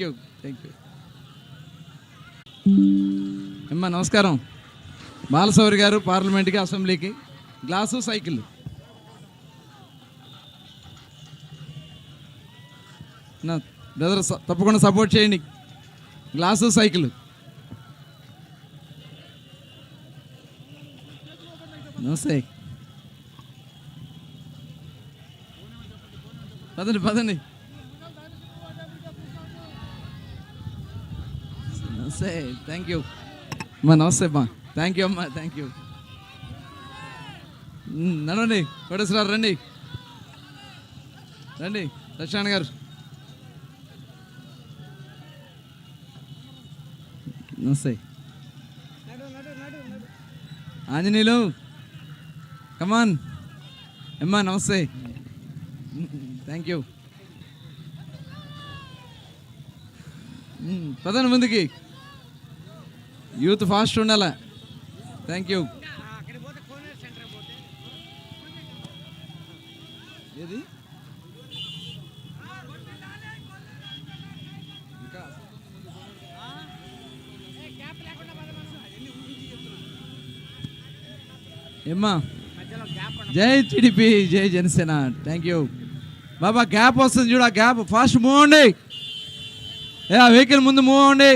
You thank you. అమ్మా నమస్కారం. బాలసౌరి గారు పార్లమెంట్కి అసెంబ్లీకి. Glass cycle. నా బ్రదర్ తప్పకుండా సపోర్ట్ చేయండి. Glass cycle. నమస్తే. పదండి పదండి. నమస్తే థ్యాంక్ యూ అమ్మా నమస్తే అమ్మా థ్యాంక్ యూ అమ్మా థ్యాంక్ యూ మ్, నడవండి కోటేశ్వరరావు రండి. రండి లక్ష్మణ్ గారు. నమస్తే. ఆంజనేయులు కమాన్ అమ్మా నమస్తే. Mm, mm, thank you mm, పదండి ముందుకి. యూత్ ఫాస్ట్ ఉండాలా? థ్యాంక్ యూ ఏది? ఏమ్మా? జై టీడీపీ జై జనసేన. థ్యాంక్ యూ బాబా గ్యాప్ వస్తుంది చూడు ఆ గ్యాప్ ఫాస్ట్ మూవ్ అండి ఏ ఆ వెహికల్ ముందు మూవ్ అండి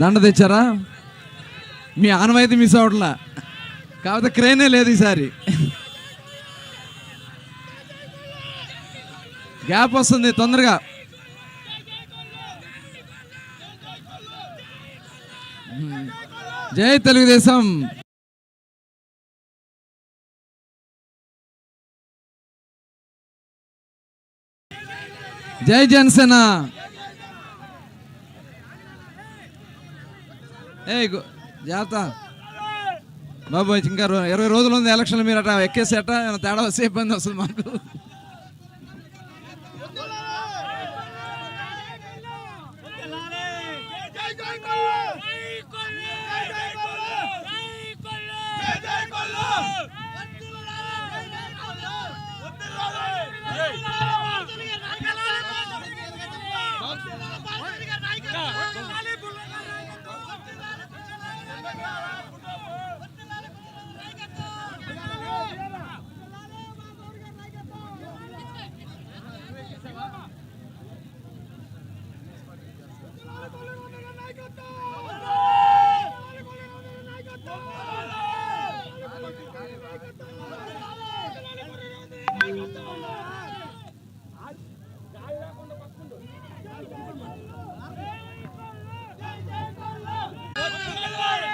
దండ తెచ్చారా? మీ ఆనవాయితీ మిస్ అవట్లా కాకపోతే క్రేనే లేదు ఈసారి. గ్యాప్ వస్తుంది తొందరగా. జై తెలుగుదేశం. జై జనసేన. ఏ గు- జాగ్రత్త. బాబు ఇంకా ఇరవై రోజులు ఉంది ఎలక్షన్ మీరు అట్లా ఎక్కేసి అట్ట తేడా వస్తే ఇబ్బంది వస్తుంది మాకు.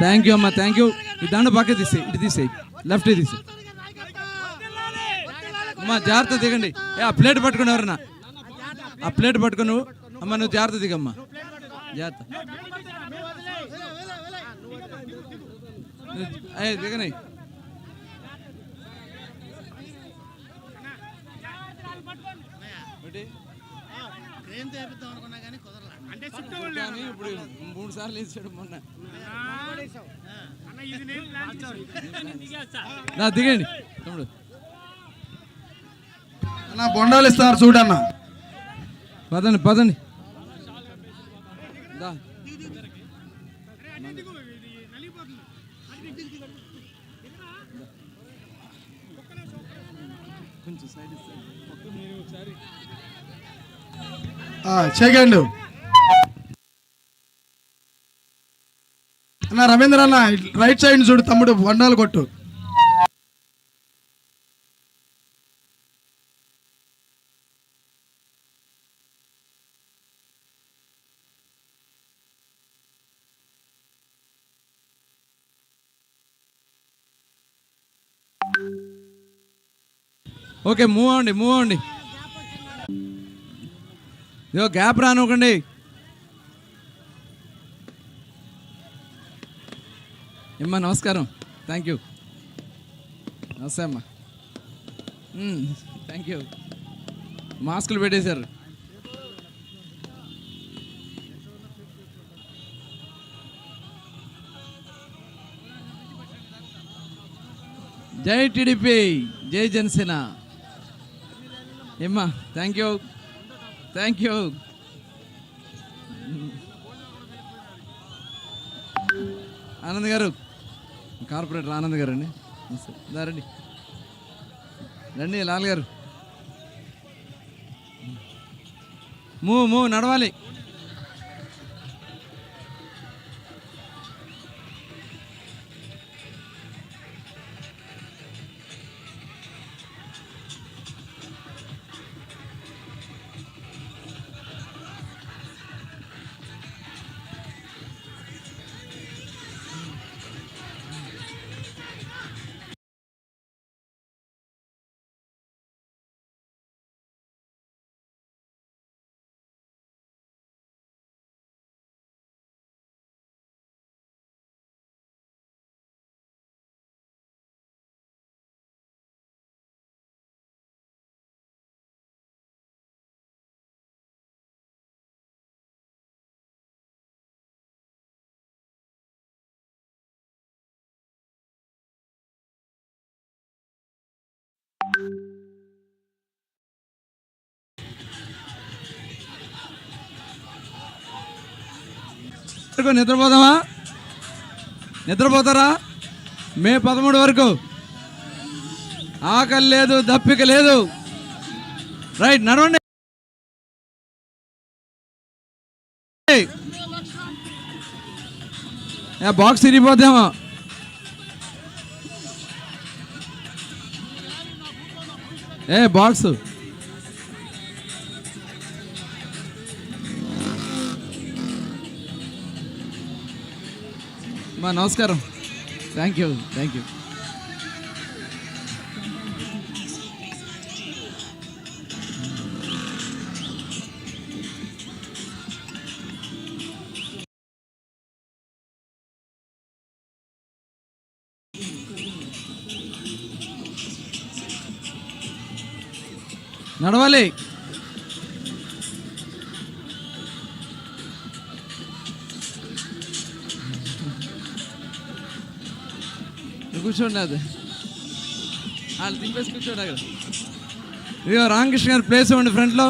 థ్యాంక్ యూ అమ్మా థ్యాంక్ యూ ఈ దండ పక్క తీసేయి ఇటు తీసేయి. లెఫ్ట్ తీసేయి. అమ్మా జాగ్రత్త దిగండి. ఏ ఆ ప్లేట్ పట్టుకుని ఎవరన్నా? ఆ ప్లేట్ పట్టుకుని నువ్వు? అమ్మ నువ్వు జాగ్రత్త దిగమ్మా. జాగ్రత్త. ఏ దిగని ఇప్పుడు మూడు సార్లు వేసాడు మొన్న. దిగండి. తమ్ముడు. అన్న బొండాలు ఇస్తున్నారు చూడన్న పదండి పదండి. దా. కొంచెం సైడ్ ఇస్తే. ఒక్క మీరు ఒకసారి సెకండ్ అన్న రవీంద్ర అన్న రైట్ సైడ్ చూడు తమ్ముడు వండాలు కొట్టు. ఓకే మూవ్ అవ్వండి మూవ్ అవ్వండి ఇదిగో గ్యాప్ రానివ్వకండి. అమ్మా నమస్కారం. థ్యాంక్ యూ నమస్తే అమ్మా. థ్యాంక్ యూ మాస్కులు పెట్టేశారు. జై టిడిపి జై జనసేన. ఏమ్మా thank you thank you Anand గారు కార్పొరేటర్ ఆనంద్ గారు అండి రండి. రండి లాల్ గారు. మూ మూ నడవాలి. నిద్రపోదామా? నిద్రపోతారా? మే పదమూడు వరకు. ఆకలి లేదు దప్పిక లేదు. రైట్ నడవండి. బాక్స్ తిరిగిపోద్దామా. ఏ బాక్స్. మా నమస్కారం. థ్యాంక్ యూ థ్యాంక్ యూ నడవాలి. కూర్చోండి అది. వాళ్ళు దింపేసి కూర్చోండి అక్కడ. ఇదిగో రామకృష్ణ గారు ప్లేస్ ఇవ్వండి ఫ్రంట్లో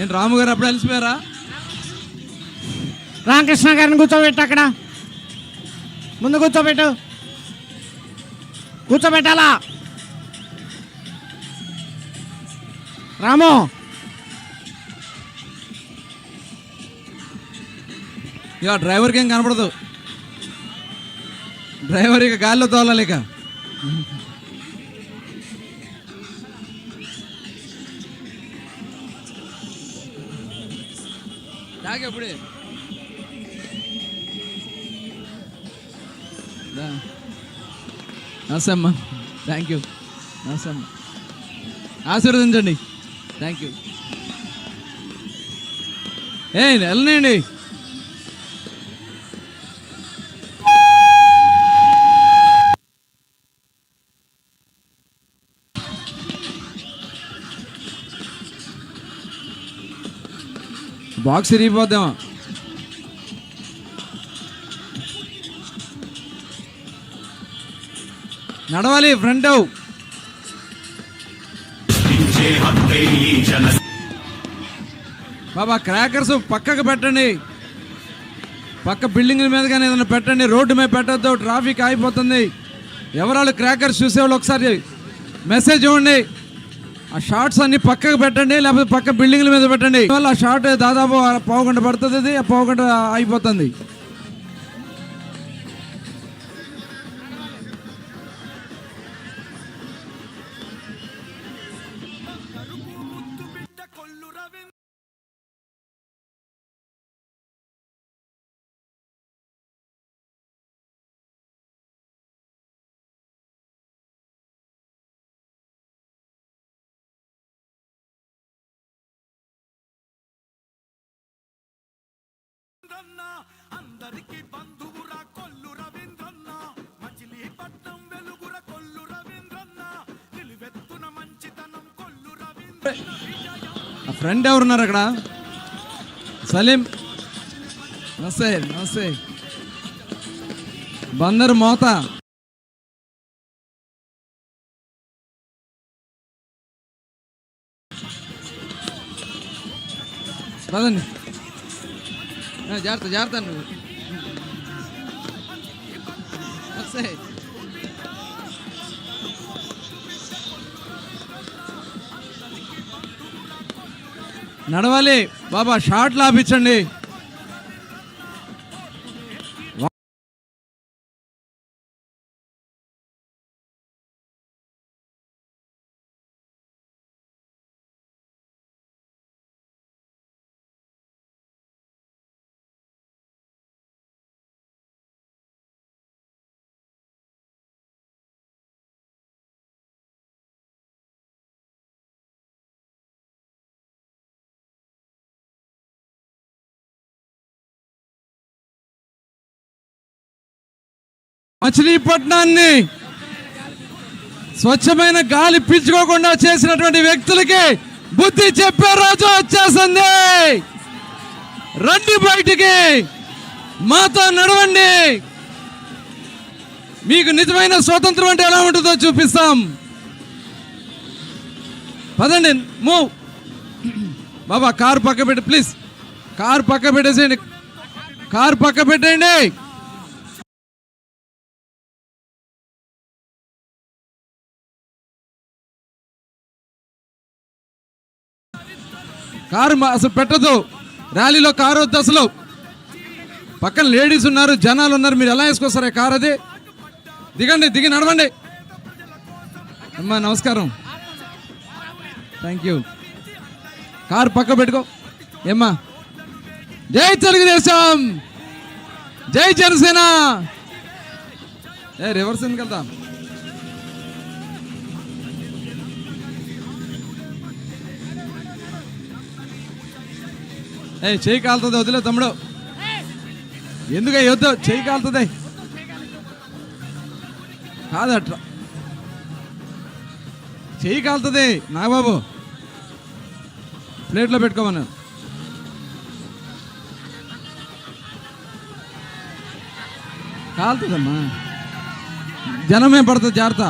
ఏంటి రాము గారు అప్పుడు అలసిపోయారా? రామకృష్ణ గారిని కూర్చోబెట్టు అక్కడ. ముందు కూర్చోబెట్టు. కూర్చోబెట్టాలా? రాము. ఇక డ్రైవర్కి ఏం కనపడదు. డ్రైవర్ ఇక గాల్లో తోలాలి ఇక. నమస్తే అమ్మా థ్యాంక్ యూ నమస్తే అమ్మా ఆశీర్వదించండి. థ్యాంక్ యూ ఏ వెళ్ళనండి బాక్స్ ఇరిగిపోద్దామా నడవాలి ఫ్రంట్ బాబా క్రాకర్స్ పక్కకు పెట్టండి. పక్క బిల్డింగ్ల మీద కానీ ఏదైనా పెట్టండి. రోడ్డు మీద పెట్టద్దు ట్రాఫిక్ ఆగిపోతుంది. ఎవరాళ్ళు క్రాకర్స్ చూసేవాళ్ళు ఒకసారి మెసేజ్ ఇవ్వండి. ఆ షార్ట్స్ అన్ని పక్కకు పెట్టండి లేకపోతే పక్క బిల్డింగ్ల మీద పెట్టండి. వల్ల ఆ షార్ట్ దాదాపు పావుగంట పడుతుంది అది ఆ అయిపోతుంది రవీంద్రన్న. అందరికి బంధువురా కొల్లు రవీంద్రన్న. మచిలీపట్నం వెలుగుర కొల్లు రవీంద్రన్న. నిలువెత్తున మంచితనం కొల్లు రవీంద్రన్న. ఫ్రెండ్ ఎవరున్నారు అక్కడ? సలీం. నమస్తే నమస్తే బందరు మోత. రాదండి జాగ్రత్త జాగ్రత్త నువ్వు. వస్తాయి నడవాలి. బాబా షార్ట్ లాపించండి మచిలీపట్నాన్ని స్వచ్ఛమైన గాలి పీల్చుకోకుండా చేసినటువంటి వ్యక్తులకి బుద్ధి చెప్పే రోజు వచ్చేసింది. రండి బయటికి. మాతో నడవండి. మీకు నిజమైన స్వాతంత్రం అంటే ఎలా ఉంటుందో చూపిస్తాం. పదండి మూవ్ బాబా కారు పక్క పెట్టి ప్లీజ్ కారు పక్క పెట్టేసేయండి కారు పక్క పెట్టేయండి కారు అసలు పెట్టదు. ర్యాలీలో కారు వద్దు అసలు. పక్కన లేడీస్ ఉన్నారు జనాలు ఉన్నారు మీరు ఎలా వేసుకొస్తారా కారు అది? దిగండి దిగి నడవండి. అమ్మా నమస్కారం. థ్యాంక్ యూ కారు పక్క పెట్టుకో. ఏమ్మా? జై తెలుగుదేశం! జై జనసేన! ఏ రివర్స్ ఎందుకు వెళ్తాం? ఏ చెయ్యి కాలుతుంది వదిలే తమ్ముడు. ఎందుకు వద్దు చెయ్యి కాలుతుంది. కాదట్రా. చేయి కాలుతుంది నాగబాబు. ప్లేట్లో పెట్టుకోమన్నారు కాలుతుందమ్మా. జనమే పడుతుంది జాగ్రత్త.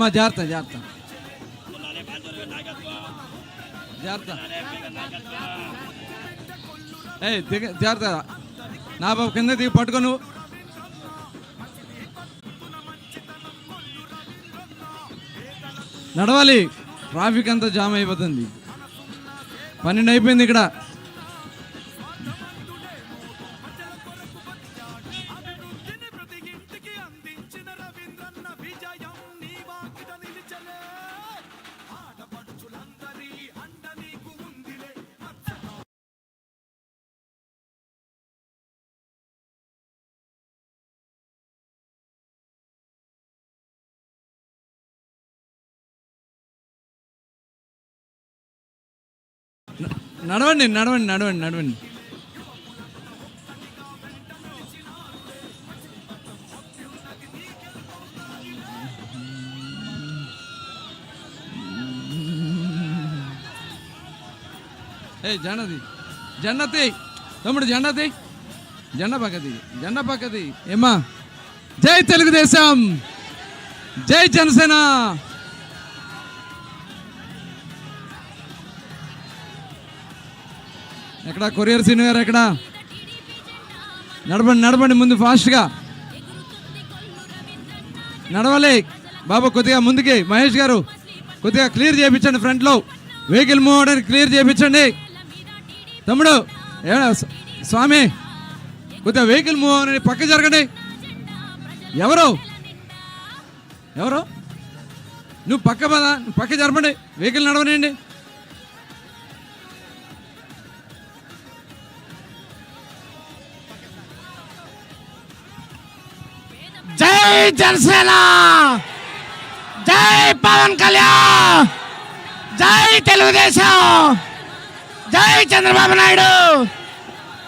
మా జాగ్రత్త జాగ్రత్త జాగ్రత్త ఏ దిగ జాగ్రత్త నా బాబు కింద దిగి పట్టుకోను. నడవాలి. ట్రాఫిక్ అంతా జామ్ అయిపోతుంది. పన్నెండు అయిపోయింది ఇక్కడ. నడవండి నడవండి నడవండి నడవండి. ఏ జనది జన్నతి. తమ్ముడు జన్నతి. జెండ పక్కది జెండ పక్కది. ఏమా జై తెలుగుదేశం. జై జనసేన. ఎక్కడ? కొరియర్ సీన్ గారు ఎక్కడ? నడవండి నడవండి ముందు ఫాస్ట్గా. నడవాలి. బాబు కొద్దిగా ముందుకి. మహేష్ గారు కొద్దిగా క్లియర్ చేయించండి ఫ్రంట్లో. వెహికల్ మూవ్ అవడానికి క్లియర్ చేయించండి. తమ్ముడు ఏ స్వామి కొద్దిగా వెహికల్ మూవ్ అవని పక్క జరగండి. ఎవరు? ఎవరు? నువ్వు పక్క పదా నువ్వు పక్క జరపండి. వెహికల్ నడవనండి జై జనసేన! జై పవన్ కళ్యాణ్! జై తెలుగుదేశం! జై చంద్రబాబు నాయుడు!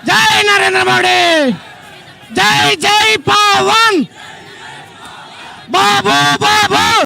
జై నరేంద్ర మోడీ! జై జై పవన్! బాబు బాబు!